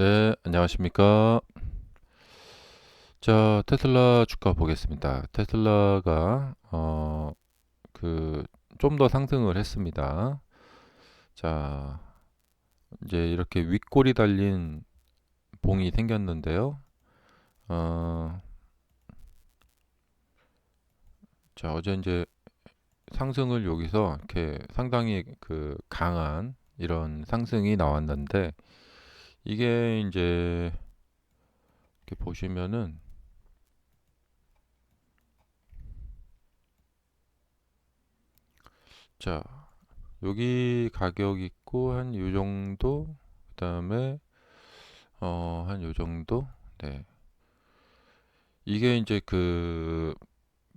네, 안녕하십니까. 자, 테슬라 주가 보겠습니다. 테슬라가 어, 그 좀 더 상승을 했습니다. 자, 이제 이렇게 윗골이 달린 봉이 생겼는데요. 어, 자, 어제 이제 상승을 여기서 이렇게 상당히 그 강한 이런 상승이 나왔는데 이게 이제 이렇게 보시면은 자 여기 가격 있고 한 요 정도 그 다음에 어 한 요 정도. 네. 이게 이제 그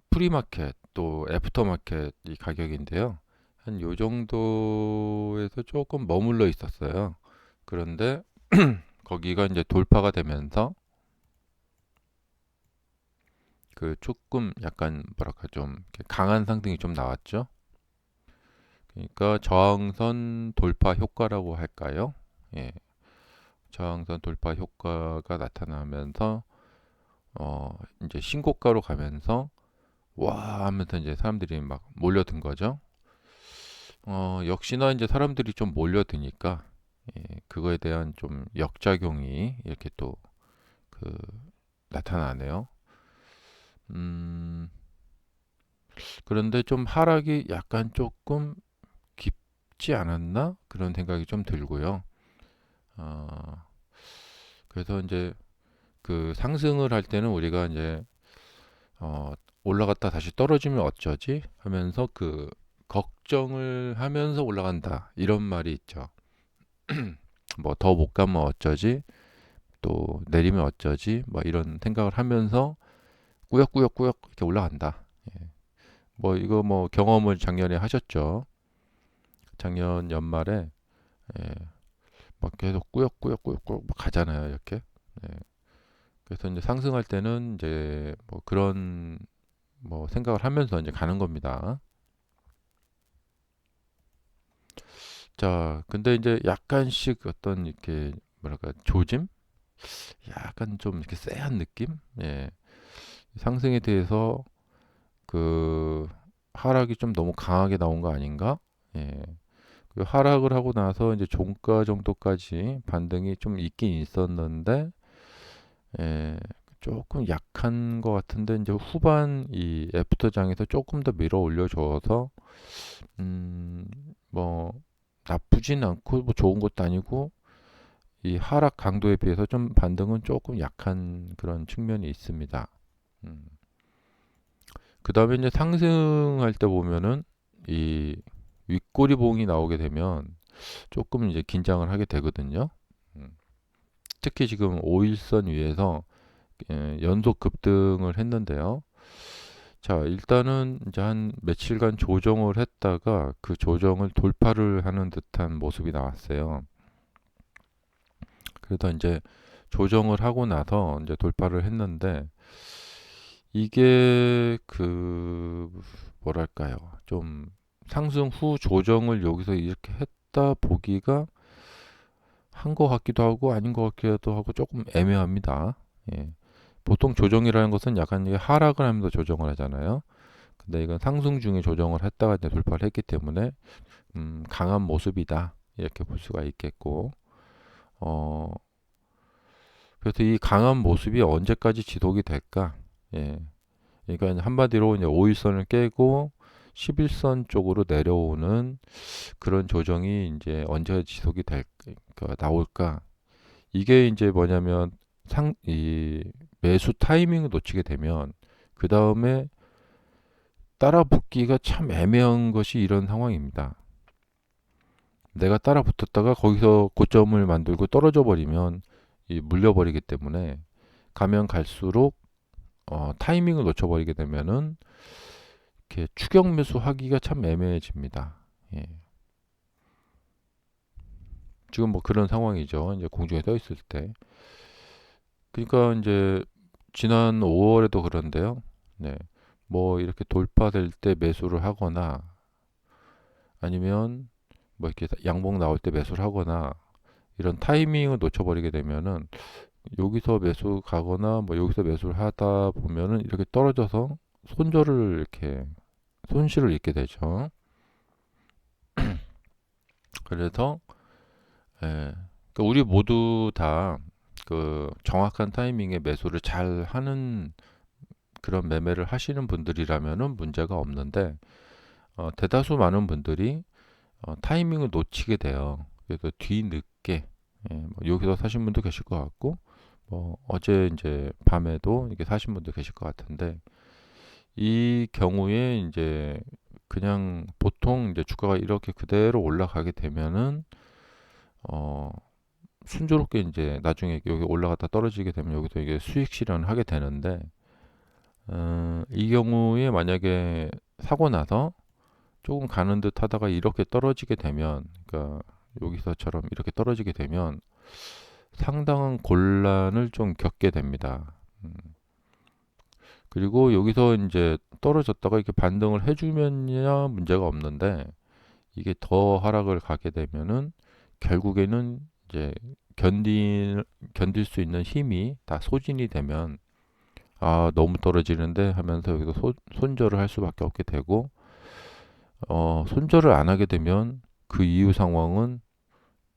프리마켓 또 애프터마켓 이 가격인데요. 한 요 정도에서 조금 머물러 있었어요. 그런데 거기가 이제 돌파가 되면서 그 조금 약간 뭐랄까 좀 강한 상승이 좀 나왔죠. 그러니까 저항선 돌파 효과라고 할까요? 예. 저항선 돌파 효과가 나타나면서 어 이제 신고가로 가면서 와 하면서 이제 사람들이 막 몰려든 거죠. 어 역시나 이제 사람들이 좀 몰려드니까 예, 그거에 대한 좀 역작용이 이렇게 또 그 나타나네요. 음, 그런데 좀 하락이 약간 조금 깊지 않았나? 그런 생각이 좀 들고요. 어, 그래서 이제 그 상승을 할 때는 우리가 이제 어, 올라갔다 다시 떨어지면 어쩌지? 하면서 그 걱정을 하면서 올라간다. 이런 말이 있죠. 뭐 더 못 가면 어쩌지? 또 내리면 어쩌지? 뭐 이런 생각을 하면서 꾸역꾸역꾸역 이렇게 올라간다. 예. 뭐 이거 뭐 경험을 작년에 하셨죠. 작년 연말에 예. 막 계속 꾸역꾸역꾸역꾸역 막 가잖아요. 이렇게. 예. 그래서 이제 상승할 때는 이제 뭐 그런 뭐 생각을 하면서 이제 가는 겁니다. 자, 근데 이제 약간씩 어떤 이렇게 뭐랄까 조짐? 약간 좀 이렇게 쎄한 느낌? 예. 상승에 대해서 그 하락이 좀 너무 강하게 나온 거 아닌가? 예. 그 하락을 하고 나서 이제 종가 정도까지 반등이 좀 있긴 있었는데 예. 조금 약한 것 같은데 이제 후반 이 애프터장에서 조금 더 밀어 올려줘서 음 뭐 나쁘진 않고 뭐 좋은 것도 아니고 이 하락 강도에 비해서 좀 반등은 조금 약한 그런 측면이 있습니다. 음. 그 다음에 이제 상승할 때 보면은 이 윗꼬리봉이 나오게 되면 조금 이제 긴장을 하게 되거든요. 음. 특히 지금 5일선 위에서 예, 연속 급등을 했는데요. 자, 일단은 이제 한 며칠간 조정을 했다가 그 조정을 돌파를 하는 듯한 모습이 나왔어요. 그래서 이제 조정을 하고 나서 이제 돌파를 했는데 이게 그 뭐랄까요? 좀 상승 후 조정을 여기서 이렇게 했다 보기가 한 것 같기도 하고 아닌 것 같기도 하고 조금 애매합니다. 예. 보통 조정이라는 것은 약간 하락을 하면서 조정을 하잖아요. 근데 이건 상승 중에 조정을 했다가 이제 돌파를 했기 때문에 음, 강한 모습이다 이렇게 볼 수가 있겠고 어, 그래서 이 강한 모습이 언제까지 지속이 될까? 예. 그러니까 한마디로 이제 5일선을 깨고 11선 쪽으로 내려오는 그런 조정이 이제 언제 지속이 될까 나올까? 이게 이제 뭐냐면 상, 이 매수 타이밍을 놓치게 되면 그 다음에 따라 붙기가 참 애매한 것이 이런 상황입니다. 내가 따라 붙었다가 거기서 고점을 만들고 떨어져 버리면 이 물려버리기 때문에 가면 갈수록 어, 타이밍을 놓쳐버리게 되면은 이렇게 추격 매수하기가 참 애매해집니다. 예. 지금 뭐 그런 상황이죠. 이제 공중에 떠 있을 때. 그러니까 이제 지난 5 월에도 그런데요. 네. 뭐 이렇게 돌파될 때 매수를 하거나 아니면 뭐 이렇게 양봉 나올 때 매수를 하거나 이런 타이밍을 놓쳐 버리게 되면은 여기서 매수 가거나 뭐 여기서 매수를 하다 보면은 이렇게 떨어져서 손절을 이렇게 손실을 입게 되죠. 그래서 예, 그러니까 우리 모두 다 그 정확한 타이밍에 매수를 잘 하는 그런 매매를 하시는 분들이라면은 문제가 없는데 어, 대다수 많은 분들이 어, 타이밍을 놓치게 돼요. 그래서 뒤늦게 예, 뭐 여기서 사신 분도 계실 것 같고 뭐 어제 이제 밤에도 이렇게 사신 분도 계실 것 같은데 이 경우에 이제 그냥 보통 이제 주가가 이렇게 그대로 올라가게 되면은 어 순조롭게 이제 나중에 여기 올라갔다 떨어지게 되면 여기서 이게 수익 실현을 하게 되는데 어, 이 경우에 만약에 사고 나서 조금 가는 듯 하다가 이렇게 떨어지게 되면 그러니까 여기서처럼 이렇게 떨어지게 되면 상당한 곤란을 좀 겪게 됩니다. 음. 그리고 여기서 이제 떨어졌다가 이렇게 반등을 해주면야 문제가 없는데 이게 더 하락을 가게 되면은 결국에는 이제 견딜 견딜 수 있는 힘이 다 소진이 되면 아 너무 떨어지는데 하면서 여기서 소, 손절을 할 수밖에 없게 되고 어 손절을 안 하게 되면 그 이후 상황은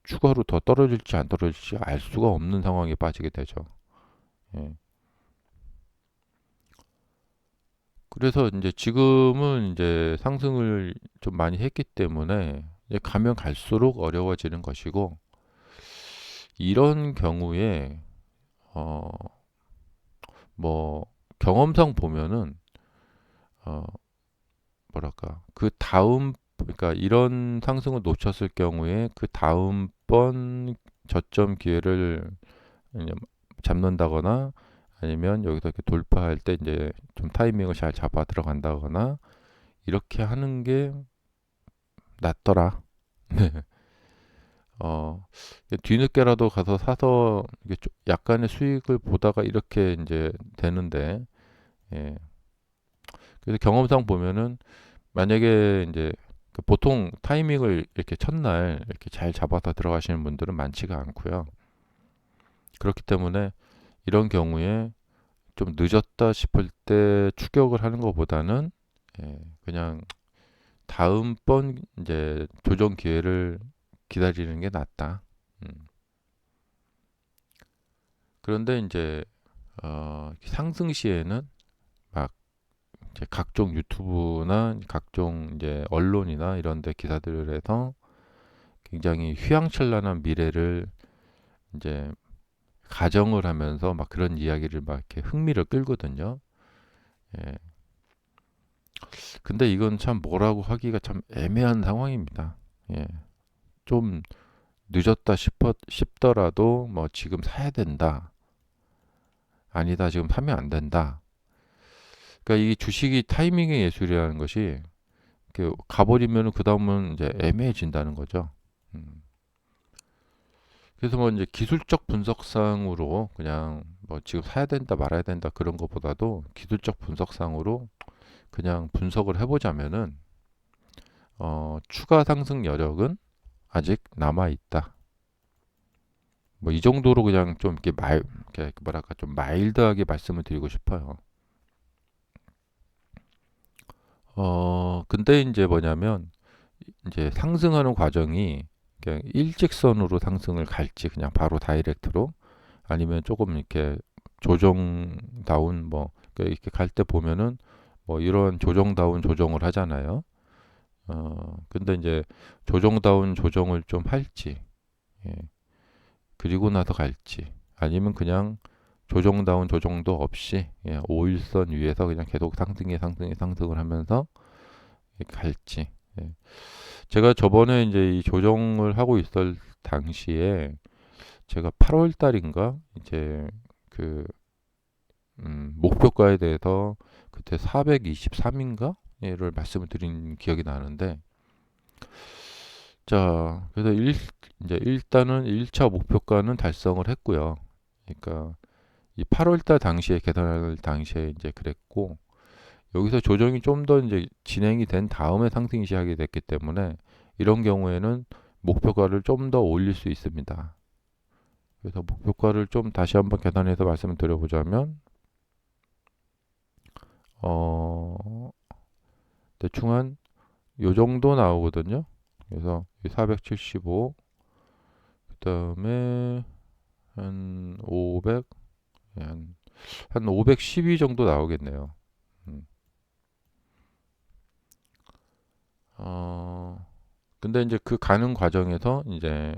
추가로 더 떨어질지 안 떨어질지 알 수가 없는 상황에 빠지게 되죠. 예. 그래서 이제 지금은 이제 상승을 좀 많이 했기 때문에 이제 가면 갈수록 어려워지는 것이고 이런 경우에 어 뭐 경험상 보면은 어 뭐랄까 그 다음 그러니까 이런 상승을 놓쳤을 경우에 그 다음번 저점 기회를 잡는다거나 아니면 여기서 이렇게 돌파할 때 이제 좀 타이밍을 잘 잡아 들어간다거나 이렇게 하는 게 낫더라. 네. 어, 뒤늦게라도 가서 사서 약간의 수익을 보다가 이렇게 이제 되는데, 예. 그래서 경험상 보면은 만약에 이제 그 보통 타이밍을 이렇게 첫날 이렇게 잘 잡아서 들어가시는 분들은 많지가 않고요. 그렇기 때문에 이런 경우에 좀 늦었다 싶을 때 추격을 하는 것보다는 예, 그냥 다음번 이제 조정 기회를 기다리는 게 낫다. 음. 그런데 이제 어, 상승 시에는 막 이제 각종 유튜브나 각종 이제 언론이나 이런 데 기사들에서 굉장히 휘황찬란한 미래를 이제 가정을 하면서 막 그런 이야기를 막 이렇게 흥미를 끌거든요. 예. 근데 이건 참 뭐라고 하기가 참 애매한 상황입니다. 예. 좀 늦었다 싶어, 싶더라도 뭐 지금 사야 된다. 아니다, 지금 사면 안 된다. 그러니까 이 주식이 타이밍의 예술이라는 것이 가버리면 그 다음은 이제 애매해진다는 거죠. 음. 그래서 뭐 이제 기술적 분석상으로 그냥 뭐 지금 사야 된다 말아야 된다 그런 것보다도 기술적 분석상으로 그냥 분석을 해보자면은 어, 추가 상승 여력은 아직 남아 있다. 뭐 이 정도로 그냥 좀 이렇게 말 이렇게 뭐랄까 좀 마일드하게 말씀을 드리고 싶어요. 어 근데 이제 뭐냐면 이제 상승하는 과정이 그냥 일직선으로 상승을 갈지 그냥 바로 다이렉트로 아니면 조금 이렇게 조정 다운 뭐 이렇게 갈 때 보면은 뭐 이런 조정 다운 조정을 하잖아요. 어 근데 이제 조정다운 조정을 좀 할지 예. 그리고 나서 갈지 아니면 그냥 조정다운 조정도 없이 예, 5일선 위에서 그냥 계속 상승에 상승에 상승을 하면서 갈지 예. 제가 저번에 이제 이 조정을 하고 있을 당시에 제가 8월 달인가 이제 그 음, 목표가에 대해서 그때 423인가 를 말씀을 드린 기억이 나는데 자 그래서 일, 이제 일단은 1차 목표가는 달성을 했고요. 그러니까 이 8월달 당시에 계산할 당시에 이제 그랬고 여기서 조정이 좀 더 이제 진행이 된 다음에 상승이 시작이 됐기 때문에 이런 경우에는 목표가를 좀 더 올릴 수 있습니다. 그래서 목표가를 좀 다시 한번 계산해서 말씀을 드려보자면 어 대충 한 요 정도 나오거든요. 그래서 475 그 다음에 한 500, 한, 한 512 정도 나오겠네요. 음. 어, 근데 이제 그 가는 과정에서 이제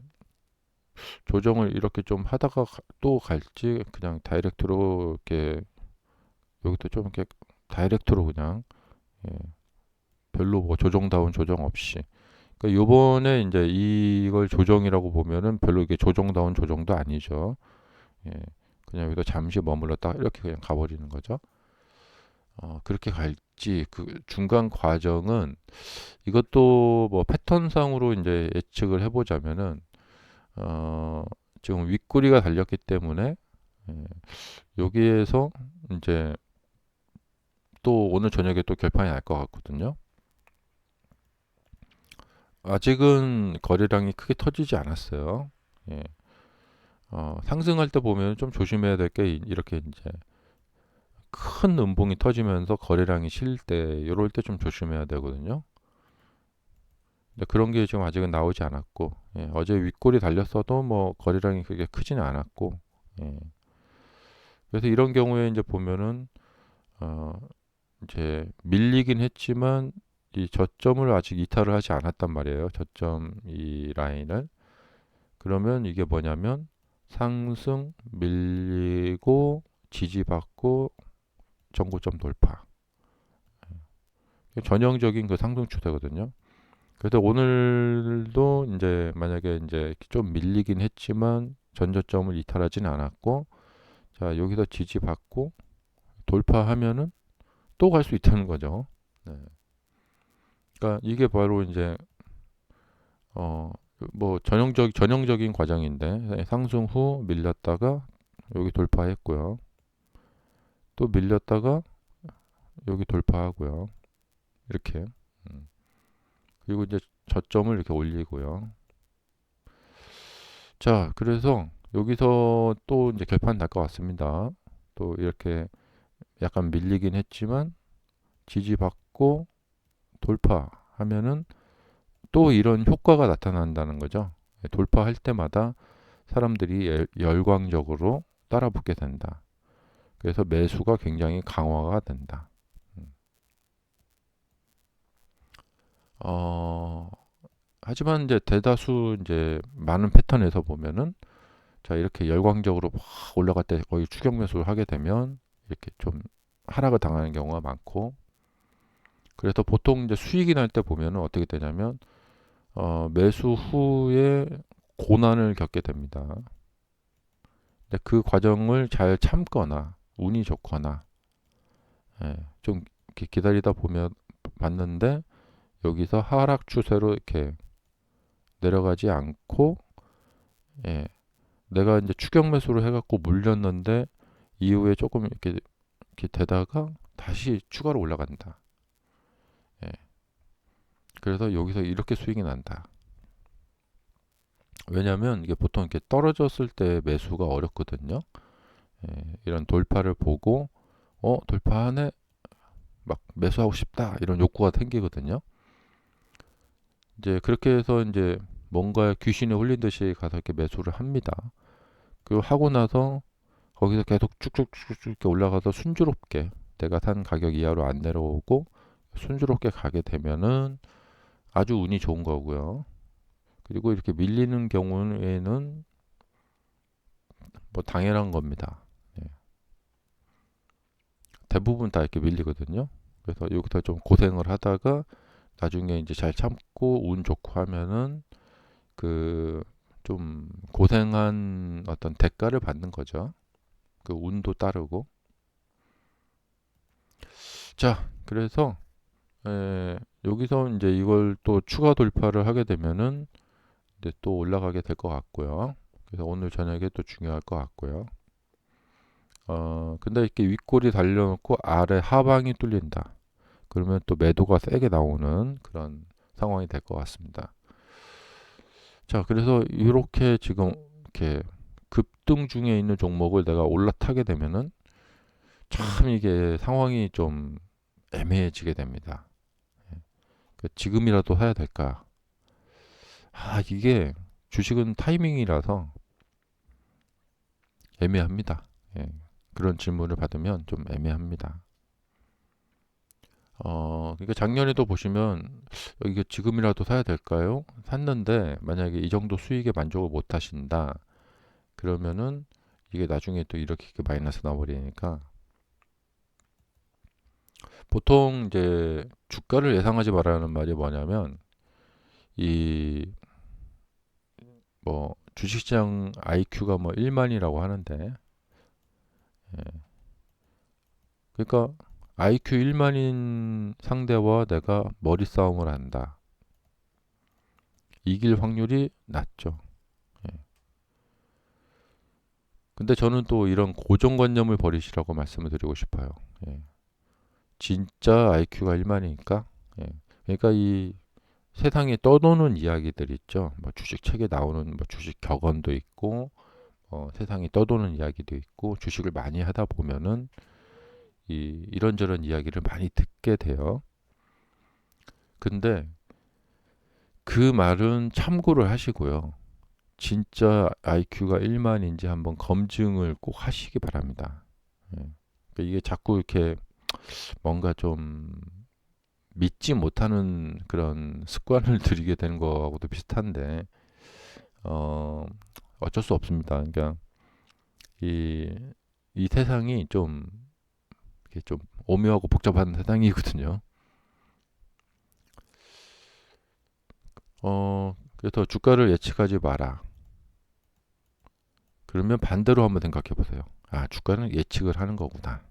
조정을 이렇게 좀 하다가 가- 또 갈지 그냥 다이렉트로 이렇게 여기도 좀 이렇게 다이렉트로 그냥 예, 별로 뭐 조정다운 조정 없이 그러니까 요번에 이제 이걸 조정이라고 보면은 별로 이게 조정다운 조정도 아니죠. 예, 그냥 여기서 잠시 머물렀다 이렇게 그냥 가버리는 거죠. 어, 그렇게 갈지 그 중간 과정은 이것도 뭐 패턴상으로 이제 예측을 해보자면은 어, 지금 윗꼬리가 달렸기 때문에 예, 여기에서 이제 또 오늘 저녁에 또 결판이 날 것 같거든요. 아직은 거래량이 크게 터지지 않았어요. 예. 어, 상승할 때 보면 좀 조심해야 될 게 이렇게 이제 큰 음봉이 터지면서 거래량이 실 때, 이럴 때 좀 조심해야 되거든요. 근데 그런 게 지금 아직은 나오지 않았고, 예, 어제 윗골이 달렸어도 뭐 거래량이 그렇게 크지는 않았고, 예. 그래서 이런 경우에 이제 보면은 어, 이제 밀리긴 했지만 이 저점을 아직 이탈을 하지 않았단 말이에요. 저점 이 라인을. 그러면 이게 뭐냐면 상승 밀리고 지지받고 전고점 돌파. 전형적인 그 상승 추세거든요. 그래서 오늘도 이제 만약에 이제 좀 밀리긴 했지만 전저점을 이탈하지는 않았고 자 여기서 지지받고 돌파하면은 또 갈 수 있다는 거죠. 네. 그러니까 이게 바로 이제 어 뭐 전형적 전형적인 과정인데 상승 후 밀렸다가 여기 돌파했고요. 또 밀렸다가 여기 돌파하고요. 이렇게 음. 그리고 이제 저점을 이렇게 올리고요. 자, 그래서 여기서 또 이제 결판 날것 같습니다. 또 이렇게 약간 밀리긴 했지만 지지받고 돌파하면은 또 이런 효과가 나타난다는 거죠. 예, 돌파할 때마다 사람들이 열- 열광적으로 따라붙게 된다. 그래서 매수가 굉장히 강화가 된다. 음. 어, 하지만 이제 대다수 이제 많은 패턴에서 보면은 자 이렇게 열광적으로 막 올라갈 때 거의 추격 매수를 하게 되면 이렇게 좀 하락을 당하는 경우가 많고 그래서 보통 이제 수익이 날 때 보면은 어떻게 되냐면 어, 매수 후에 고난을 겪게 됩니다. 근데 그 과정을 잘 참거나 운이 좋거나 예, 좀 이렇게 기다리다 보면 봤는데 여기서 하락 추세로 이렇게 내려가지 않고 예, 내가 이제 추격 매수를 해갖고 물렸는데 이후에 조금 이렇게, 이렇게 되다가 다시 추가로 올라간다. 예. 그래서 여기서 이렇게 수익이 난다. 왜냐하면 이게 보통 이렇게 떨어졌을 때 매수가 어렵거든요. 예, 이런 돌파를 보고 어 돌파하네 막 매수하고 싶다 이런 욕구가 생기거든요. 이제 그렇게 해서 이제 뭔가 귀신에 홀린 듯이 가서 이렇게 매수를 합니다. 그리고 하고 나서 거기서 계속 쭉쭉쭉쭉 이렇게 올라가서 순조롭게 내가 산 가격 이하로 안 내려오고 순조롭게 가게 되면은 아주 운이 좋은 거고요. 그리고 이렇게 밀리는 경우에는 뭐 당연한 겁니다. 예. 대부분 다 이렇게 밀리거든요. 그래서 여기서 좀 고생을 하다가 나중에 이제 잘 참고 운 좋고 하면은 그 좀 고생한 어떤 대가를 받는 거죠. 그 운도 따르고. 자, 그래서 에, 여기서 이제 이걸 또 추가 돌파를 하게 되면은 이제 또 올라가게 될 것 같고요. 그래서 오늘 저녁에 또 중요할 것 같고요. 어, 근데 이렇게 윗골이 달려놓고 아래 하방이 뚫린다. 그러면 또 매도가 세게 나오는 그런 상황이 될 것 같습니다. 자, 그래서 이렇게 지금 이렇게 급등 중에 있는 종목을 내가 올라타게 되면은 참 이게 상황이 좀 애매해지게 됩니다. 예. 그 지금이라도 사야 될까? 아, 이게 주식은 타이밍이라서 애매합니다. 예. 그런 질문을 받으면 좀 애매합니다. 어, 그러니까 작년에도 보시면 이게 지금이라도 사야 될까요? 샀는데 만약에 이 정도 수익에 만족을 못 하신다. 그러면은 이게 나중에 또 이렇게 마이너스 나버리니까 보통 이제 주가를 예상하지 말라는 말이 뭐냐면 이 뭐 주식시장 IQ가 뭐 1만이라고 하는데 예. 그러니까 IQ 1만인 상대와 내가 머리 싸움을 한다. 이길 확률이 낮죠. 예. 근데 저는 또 이런 고정관념을 버리시라고 말씀을 드리고 싶어요. 예. 진짜 IQ가 1만이니까. 예. 그러니까 이 세상에 떠도는 이야기들 있죠. 뭐 주식 책에 나오는 뭐 주식 격언도 있고, 어, 세상에 떠도는 이야기도 있고, 주식을 많이 하다 보면은 이 이런저런 이야기를 많이 듣게 돼요. 근데 그 말은 참고를 하시고요. 진짜 IQ가 1만인지 한번 검증을 꼭 하시기 바랍니다. 예. 그러니까 이게 자꾸 이렇게 뭔가 좀 믿지 못하는 그런 습관을 들이게 되는 거하고도 비슷한데 어 어쩔 수 없습니다. 그러니까 이, 이 세상이 좀 이게 좀 오묘하고 복잡한 세상이거든요. 어 그래서 주가를 예측하지 마라. 그러면 반대로 한번 생각해 보세요. 아, 주가는 예측을 하는 거구나.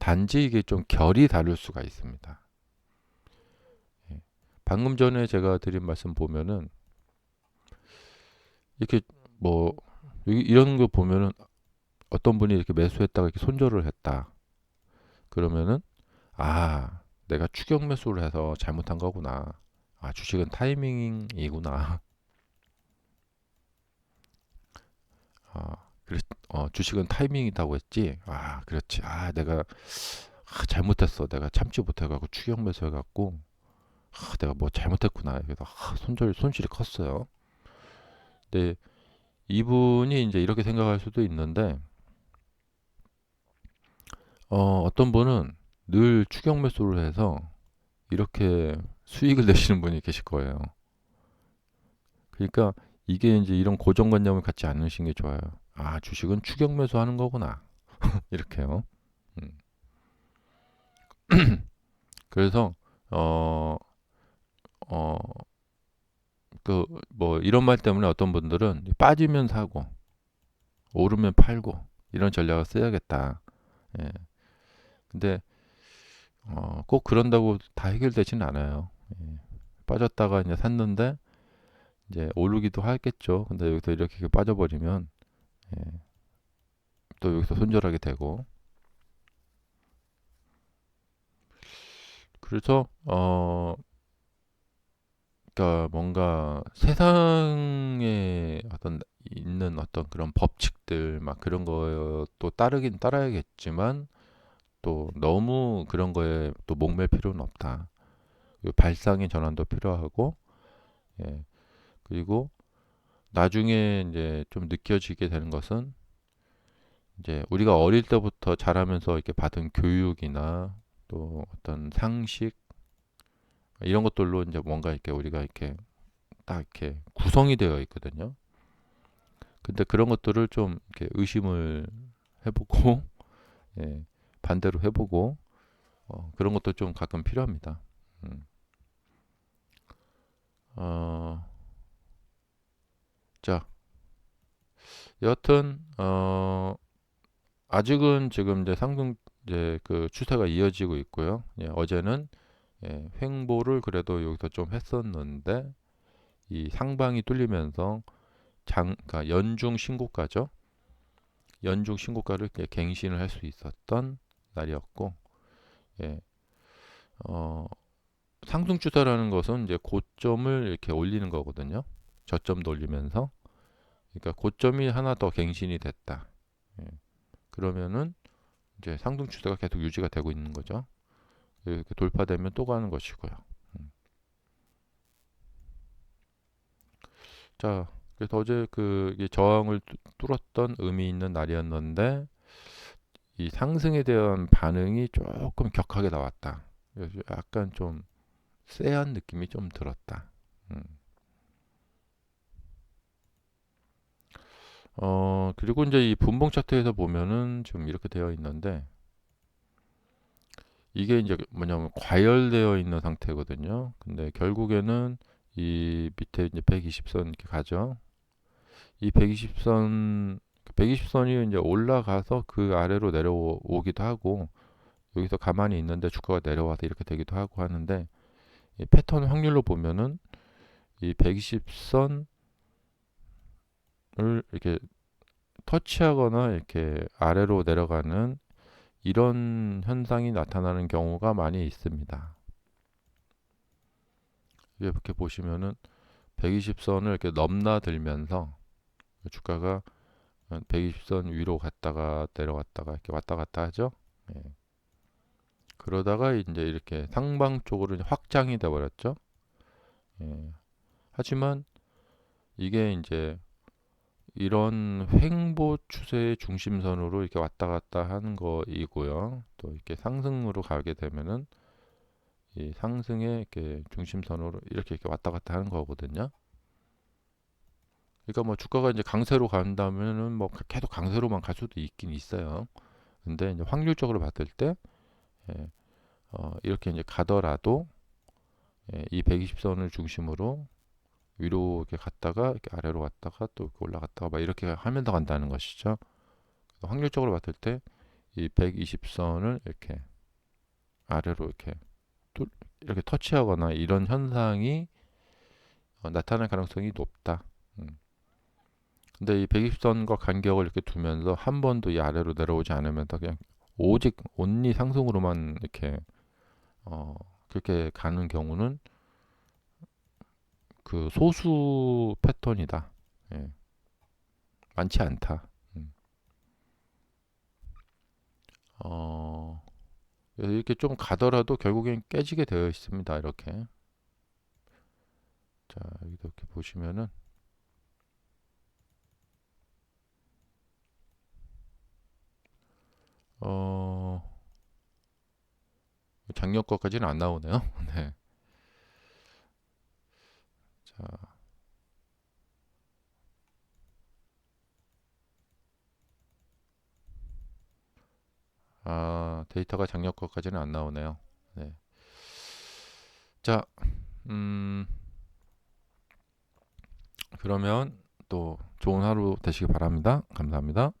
단지 이게 좀 결이 다를 수가 있습니다. 예. 방금 전에 제가 드린 말씀 보면은 이렇게 뭐 여기 이런 거 보면은 어떤 분이 이렇게 매수했다가 이렇게 손절을 했다. 그러면은 아 내가 추격 매수를 해서 잘못한 거구나. 아 주식은 타이밍이구나. 아 그래 어, 주식은 타이밍이라고 했지. 아 그렇지. 아 내가 아, 잘못했어. 내가 참지 못해가지고 추격 매수해갖고 아, 내가 뭐 잘못했구나. 그래서 아, 손절 손실이 컸어요. 근데 이분이 이제 이렇게 생각할 수도 있는데 어, 어떤 분은 늘 추격 매수를 해서 이렇게 수익을 내시는 분이 계실 거예요. 그러니까 이게 이제 이런 고정관념을 갖지 않으신 게 좋아요. 아, 주식은 추격 매수하는 거구나. 이렇게요. 음. 그래서 어, 어, 그 뭐 이런 말 때문에 어떤 분들은 빠지면 사고 오르면 팔고 이런 전략을 써야겠다. 예. 근데 어, 꼭 그런다고 다 해결되지는 않아요. 예. 빠졌다가 이제 샀는데 이제 오르기도 하겠죠. 근데 여기서 이렇게 빠져버리면 예. 또 여기서 손절하게 되고 그래서 어 그러니까 뭔가 세상에 어떤 있는 어떤 그런 법칙들 막 그런 것도 따르긴 따라야겠지만 또 너무 그런 거에 또 목맬 필요는 없다. 발상의 전환도 필요하고, 예. 그리고 나중에 이제 좀 느껴지게 되는 것은 이제 우리가 어릴 때부터 자라면서 이렇게 받은 교육이나 또 어떤 상식 이런 것들로 이제 뭔가 이렇게 우리가 이렇게 딱 이렇게 구성이 되어 있거든요. 근데 그런 것들을 좀 이렇게 의심을 해보고 예, 반대로 해보고 어, 그런 것도 좀 가끔 필요합니다. 음. 어, 자, 여하튼 어, 아직은 지금 이제 상승 이제 그 추세가 이어지고 있고요. 예, 어제는 예, 횡보를 그래도 여기서 좀 했었는데 이 상방이 뚫리면서 장, 그러니까 연중 신고가죠. 연중 신고가를 갱신을 할 수 있었던 날이었고, 예, 어, 상승 추세라는 것은 이제 고점을 이렇게 올리는 거거든요. 저점도 올리면서, 그러니까 고점이 하나 더 갱신이 됐다. 예. 그러면은 이제 상승 추세가 계속 유지가 되고 있는 거죠. 이렇게 돌파되면 또 가는 것이고요. 음. 자, 그래서 어제 그 저항을 뚜- 뚫었던 의미 있는 날이었는데 이 상승에 대한 반응이 조금 격하게 나왔다. 약간 좀 쎄한 느낌이 좀 들었다. 음. 어, 그리고 이제 이 분봉 차트에서 보면은 좀 이렇게 되어 있는데 이게 이제 뭐냐면 과열되어 있는 상태거든요. 근데 결국에는 이 밑에 이제 120선 이렇게 가죠. 이 120선 120선이 이제 올라가서 그 아래로 내려오기도 하고 여기서 가만히 있는데 주가가 내려와서 이렇게 되기도 하고 하는데 이 패턴 확률로 보면은 이 120선 을 이렇게 터치하거나 이렇게 아래로 내려가는 이런 현상이 나타나는 경우가 많이 있습니다. 이렇게 보시면은 120선을 이렇게 넘나들면서 주가가 120선 위로 갔다가 내려갔다가 이렇게 왔다 갔다 하죠. 예. 그러다가 이제 이렇게 상방 쪽으로 확장이 돼 버렸죠. 예. 하지만 이게 이제 이런 횡보 추세의 중심선으로 이렇게 왔다 갔다 하는 거이고요. 또 이렇게 상승으로 가게 되면은 이 상승의 이렇게 중심선으로 이렇게 이렇게 왔다 갔다 하는 거거든요. 그러니까 뭐 주가가 이제 강세로 간다면은 뭐 계속 강세로만 갈 수도 있긴 있어요. 근데 이제 확률적으로 봤을 때 예, 어, 이렇게 이제 가더라도 예, 이 120선을 중심으로 위로 이렇게 갔다가 이렇게 아래로 갔다가 또 이렇게 올라갔다가 막 이렇게 하면서 간다는 것이죠. 확률적으로 봤을 때 이 120선을 이렇게 아래로 이렇게 뚫- 이렇게 터치하거나 이런 현상이 어, 나타날 가능성이 높다. 음. 근데 이 120선과 간격을 이렇게 두면서 한 번도 이 아래로 내려오지 않으면서 그냥 오직 온리 상승으로만 이렇게 어, 그렇게 가는 경우는 그 소수 패턴이다. 예. 많지 않다. 음. 어, 이렇게 좀 가더라도 결국엔 깨지게 되어 있습니다. 이렇게. 자, 이렇게 보시면은 어, 작년 거까지는 안 나오네요. 네. 자, 아, 데이터가 작년 거까지는 안 나오네요. 네. 자, 음, 그러면 또 좋은 하루 되시기 바랍니다. 감사합니다.